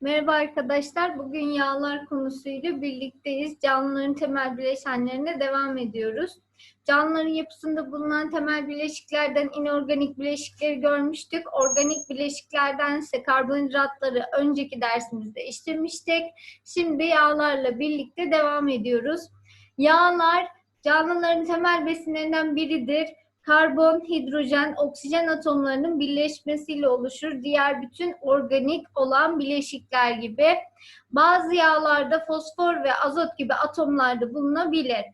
Merhaba arkadaşlar. Bugün yağlar konusuyla birlikteyiz. Canlıların temel bileşenlerine devam ediyoruz. Canlıların yapısında bulunan temel bileşiklerden inorganik bileşikleri görmüştük. Organik bileşiklerden ise karbonhidratları önceki dersimizde işlemiştik. Şimdi yağlarla birlikte devam ediyoruz. Yağlar canlıların temel besinlerinden biridir karbon, hidrojen, oksijen atomlarının birleşmesiyle oluşur. Diğer bütün organik olan bileşikler gibi. Bazı yağlarda fosfor ve azot gibi atomlarda bulunabilir.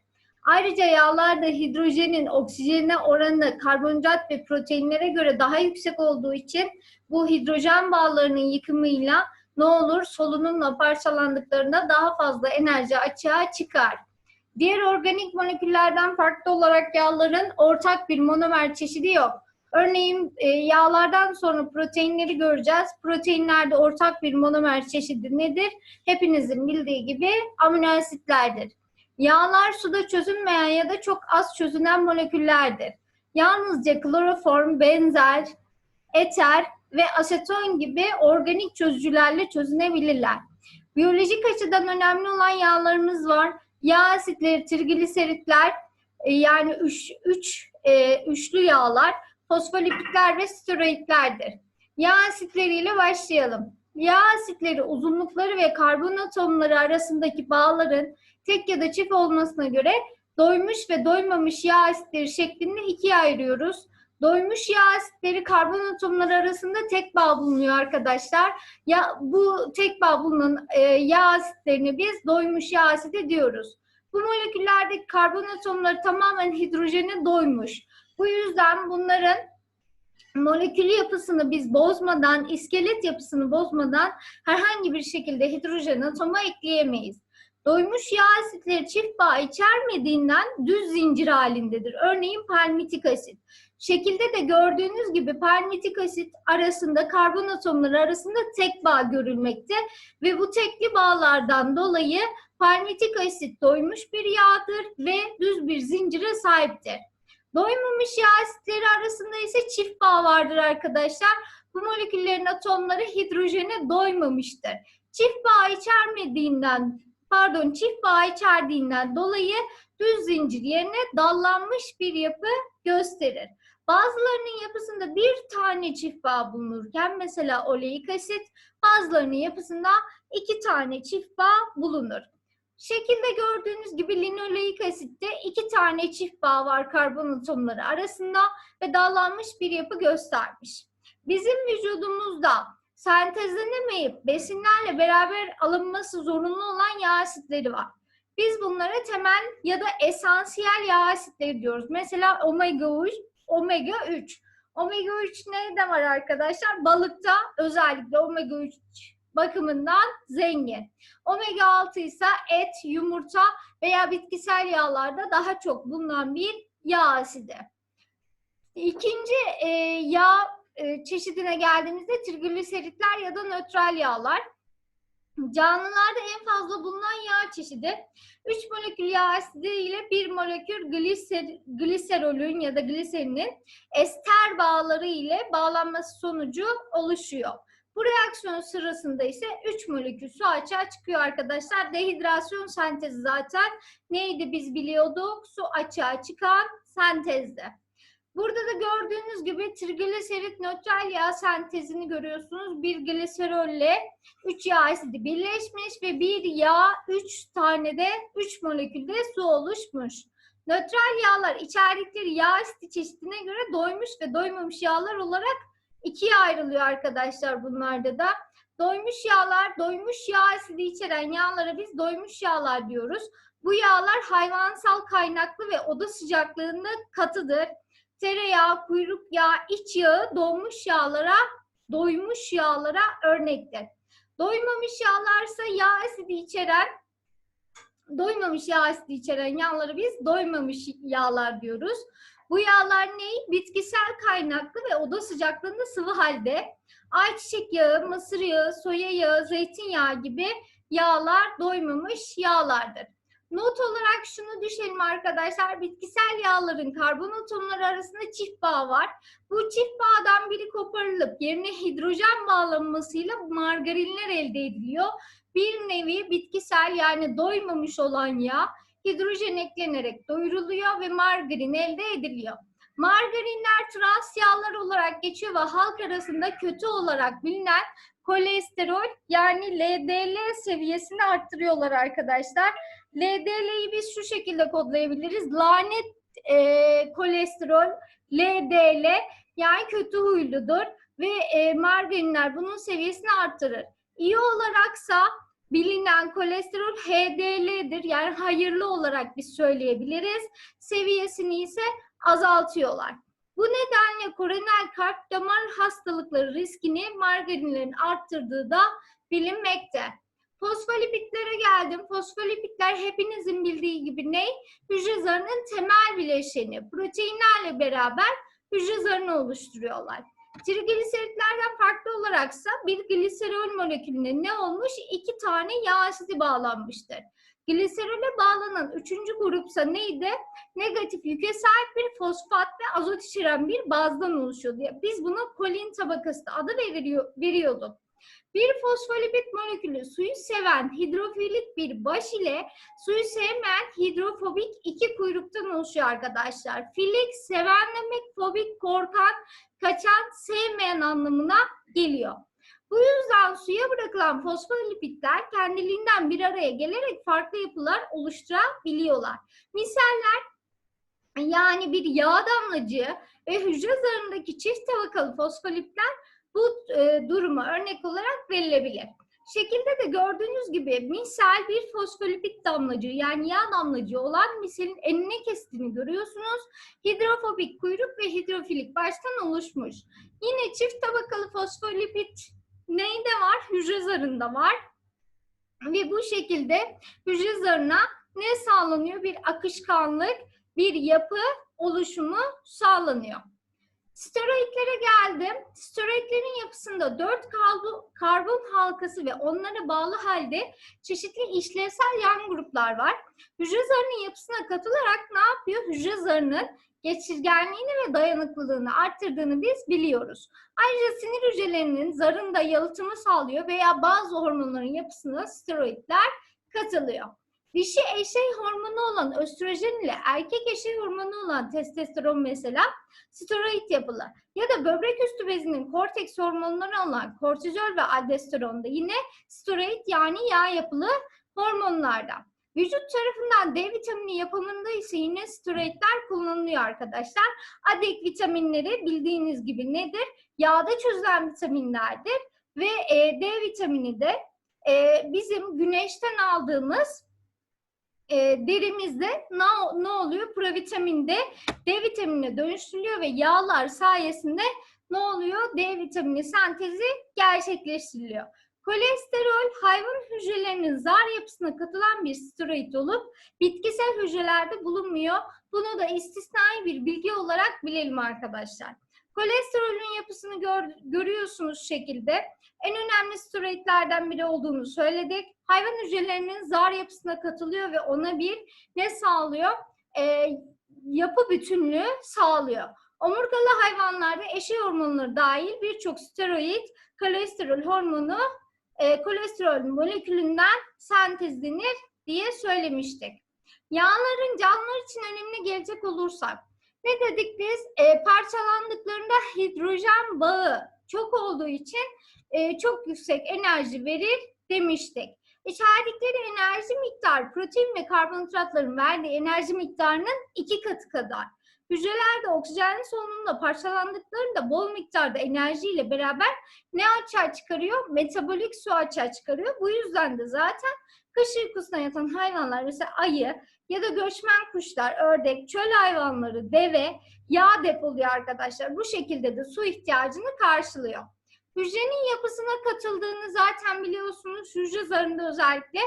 Ayrıca yağlarda hidrojenin oksijene oranı karbonhidrat ve proteinlere göre daha yüksek olduğu için bu hidrojen bağlarının yıkımıyla ne olur solunumla parçalandıklarında daha fazla enerji açığa çıkar. Diğer organik moleküllerden farklı olarak yağların ortak bir monomer çeşidi yok. Örneğin e, yağlardan sonra proteinleri göreceğiz. Proteinlerde ortak bir monomer çeşidi nedir? Hepinizin bildiği gibi amino asitlerdir. Yağlar suda çözünmeyen ya da çok az çözünen moleküllerdir. Yalnızca kloroform, benzer, eter ve aseton gibi organik çözücülerle çözünebilirler. Biyolojik açıdan önemli olan yağlarımız var. Yağ asitleri, trigliseritler e, yani üç, üç e, üçlü yağlar, fosfolipidler ve steroidlerdir. Yağ asitleriyle başlayalım. Yağ asitleri uzunlukları ve karbon atomları arasındaki bağların tek ya da çift olmasına göre doymuş ve doymamış yağ asitleri şeklinde ikiye ayırıyoruz. Doymuş yağ asitleri karbon atomları arasında tek bağ bulunuyor arkadaşlar. Ya bu tek bağ bulunan e, yağ asitlerini biz doymuş yağ asidi diyoruz. Bu moleküllerdeki karbon atomları tamamen hidrojene doymuş. Bu yüzden bunların molekül yapısını biz bozmadan, iskelet yapısını bozmadan herhangi bir şekilde hidrojen atoma ekleyemeyiz. Doymuş yağ asitleri çift bağ içermediğinden düz zincir halindedir. Örneğin palmitik asit. Şekilde de gördüğünüz gibi palmitik asit arasında karbon atomları arasında tek bağ görülmekte ve bu tekli bağlardan dolayı palmitik asit doymuş bir yağdır ve düz bir zincire sahiptir. Doymamış yağ asitleri arasında ise çift bağ vardır arkadaşlar. Bu moleküllerin atomları hidrojene doymamıştır. Çift bağ içermediğinden pardon çift bağ içerdiğinden dolayı düz zincir yerine dallanmış bir yapı gösterir. Bazılarının yapısında bir tane çift bağ bulunurken mesela oleik asit, bazılarının yapısında iki tane çift bağ bulunur. Şekilde gördüğünüz gibi linoleik asitte iki tane çift bağ var karbon atomları arasında ve dallanmış bir yapı göstermiş. Bizim vücudumuzda sentezlenemeyip besinlerle beraber alınması zorunlu olan yağ asitleri var. Biz bunlara temel ya da esansiyel yağ asitleri diyoruz. Mesela omega 3, omega 3. Omega 3 nerede var arkadaşlar? Balıkta özellikle omega 3 bakımından zengin. Omega 6 ise et, yumurta veya bitkisel yağlarda daha çok bulunan bir yağ asidi. İkinci e, yağ e, çeşidine geldiğimizde trigliseritler ya da nötral yağlar. Canlılarda en fazla bulunan yağ çeşidi 3 molekül yağ asidi ile 1 molekül gliser, gliserolün ya da gliserinin ester bağları ile bağlanması sonucu oluşuyor. Bu reaksiyon sırasında ise 3 molekül su açığa çıkıyor arkadaşlar. Dehidrasyon sentezi zaten neydi biz biliyorduk? Su açığa çıkan sentezde. Burada da gördüğünüz gibi trigliserit nötral yağ sentezini görüyorsunuz. Bir gliserolle 3 yağ asidi birleşmiş ve bir yağ 3 tane de 3 molekülde su oluşmuş. Nötral yağlar içerdikleri yağ asidi çeşidine göre doymuş ve doymamış yağlar olarak ikiye ayrılıyor arkadaşlar bunlarda da. Doymuş yağlar, doymuş yağ asidi içeren yağlara biz doymuş yağlar diyoruz. Bu yağlar hayvansal kaynaklı ve oda sıcaklığında katıdır tereyağı, kuyruk yağı, iç yağı donmuş yağlara, doymuş yağlara örnektir. Doymamış yağlarsa yağ asidi içeren, doymamış yağ asidi içeren yağları biz doymamış yağlar diyoruz. Bu yağlar ne? Bitkisel kaynaklı ve oda sıcaklığında sıvı halde. Ayçiçek yağı, mısır yağı, soya yağı, zeytinyağı gibi yağlar doymamış yağlardır. Not olarak şunu düşelim arkadaşlar. Bitkisel yağların karbon atomları arasında çift bağ var. Bu çift bağdan biri koparılıp yerine hidrojen bağlanmasıyla margarinler elde ediliyor. Bir nevi bitkisel yani doymamış olan yağ hidrojen eklenerek doyuruluyor ve margarin elde ediliyor. Margarinler trans yağlar olarak geçiyor ve halk arasında kötü olarak bilinen kolesterol yani LDL seviyesini arttırıyorlar arkadaşlar. LDL'yi biz şu şekilde kodlayabiliriz. Lanet e, kolesterol, LDL yani kötü huyludur ve e, margarinler bunun seviyesini arttırır. İyi olaraksa bilinen kolesterol HDL'dir yani hayırlı olarak biz söyleyebiliriz. Seviyesini ise azaltıyorlar. Bu nedenle koroner kalp damar hastalıkları riskini margarinlerin arttırdığı da bilinmekte. Fosfolipitlere geldim. Fosfolipitler hepinizin bildiği gibi ne? Hücre zarının temel bileşeni. Proteinlerle beraber hücre zarını oluşturuyorlar. Trigliseritlerden farklı olaraksa bir gliserol molekülüne ne olmuş? İki tane yağ asidi bağlanmıştır. Gliserole bağlanan üçüncü grupsa neydi? Negatif yüke sahip bir fosfat ve azot içeren bir bazdan oluşuyordu. Biz buna kolin tabakası adı veriyor, veriyorduk. Bir fosfolipid molekülü suyu seven hidrofilik bir baş ile suyu sevmeyen hidrofobik iki kuyruktan oluşuyor arkadaşlar. Filik seven demek, fobik korkan, kaçan, sevmeyen anlamına geliyor. Bu yüzden suya bırakılan fosfolipidler kendiliğinden bir araya gelerek farklı yapılar oluşturabiliyorlar. Misaller yani bir yağ damlacığı ve hücre zarındaki çift tabakalı fosfolipler bu e, duruma örnek olarak verilebilir. Şekilde de gördüğünüz gibi misal bir fosfolipid damlacığı yani yağ damlacığı olan misalin enine kestiğini görüyorsunuz. Hidrofobik kuyruk ve hidrofilik baştan oluşmuş. Yine çift tabakalı fosfolipid neyde var? Hücre zarında var. Ve bu şekilde hücre zarına ne sağlanıyor? Bir akışkanlık, bir yapı oluşumu sağlanıyor. Steroidlere geldim. Steroidlerin yapısında dört karbon, karbon halkası ve onlara bağlı halde çeşitli işlevsel yan gruplar var. Hücre zarının yapısına katılarak ne yapıyor? Hücre zarının geçirgenliğini ve dayanıklılığını arttırdığını biz biliyoruz. Ayrıca sinir hücrelerinin zarında yalıtımı sağlıyor veya bazı hormonların yapısına steroidler katılıyor. Dişi eşey hormonu olan östrojen ile erkek eşey hormonu olan testosteron mesela steroid yapılı. Ya da böbrek üstü bezinin korteks hormonları olan kortizol ve aldosteron da yine steroid yani yağ yapılı hormonlardan. Vücut tarafından D vitamini yapımında ise yine steroidler kullanılıyor arkadaşlar. Adek vitaminleri bildiğiniz gibi nedir? Yağda çözülen vitaminlerdir ve e, D vitamini de e, bizim güneşten aldığımız e, derimizde ne, ne oluyor? Provitaminde D vitaminine dönüştürülüyor ve yağlar sayesinde ne oluyor? D vitamini sentezi gerçekleştiriliyor. Kolesterol hayvan hücrelerinin zar yapısına katılan bir steroid olup bitkisel hücrelerde bulunmuyor. Bunu da istisnai bir bilgi olarak bilelim arkadaşlar. Kolesterolün yapısını gör, görüyorsunuz şekilde. En önemli steroidlerden biri olduğunu söyledik. Hayvan hücrelerinin zar yapısına katılıyor ve ona bir ne sağlıyor? Ee, yapı bütünlüğü sağlıyor. Omurgalı hayvanlarda eşey hormonları dahil birçok steroid, kolesterol hormonu e, kolesterol molekülünden sentezlenir diye söylemiştik. Yağların canlılar için önemli gelecek olursak, ne dedik biz? E, parçalandıklarında hidrojen bağı çok olduğu için e, çok yüksek enerji verir demiştik. İçerdikleri enerji miktarı protein ve karbonhidratların verdiği enerji miktarının iki katı kadar. Hücrelerde oksijenli solunumla parçalandıklarında bol miktarda enerjiyle beraber ne açığa çıkarıyor? Metabolik su açığa çıkarıyor. Bu yüzden de zaten kış uykusuna yatan hayvanlar mesela ayı ya da göçmen kuşlar, ördek, çöl hayvanları, deve yağ depoluyor arkadaşlar. Bu şekilde de su ihtiyacını karşılıyor. Hücrenin yapısına katıldığını zaten biliyorsunuz. Hücre zarında özellikle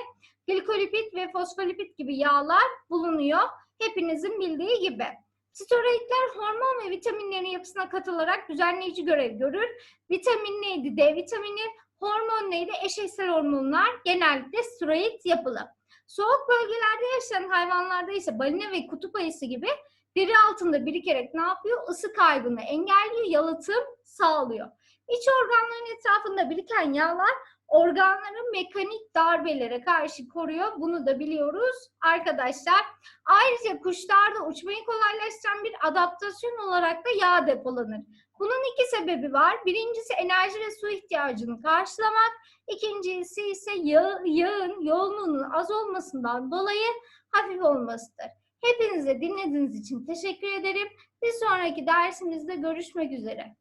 glikolipid ve fosfolipid gibi yağlar bulunuyor. Hepinizin bildiği gibi. Steroidler hormon ve vitaminlerin yapısına katılarak düzenleyici görev görür. Vitamin neydi? D vitamini. Hormon neydi? Eşeysel hormonlar genellikle steroid yapılı. Soğuk bölgelerde yaşayan hayvanlarda ise balina ve kutup ayısı gibi deri altında birikerek ne yapıyor? Isı kaybını engelliyor, yalıtım sağlıyor. İç organların etrafında biriken yağlar organların mekanik darbelere karşı koruyor. Bunu da biliyoruz arkadaşlar. Ayrıca kuşlarda uçmayı kolaylaştıran bir adaptasyon olarak da yağ depolanır. Bunun iki sebebi var. Birincisi enerji ve su ihtiyacını karşılamak. İkincisi ise yağ, yağın yoğunluğunun az olmasından dolayı hafif olmasıdır. Hepinize dinlediğiniz için teşekkür ederim. Bir sonraki dersimizde görüşmek üzere.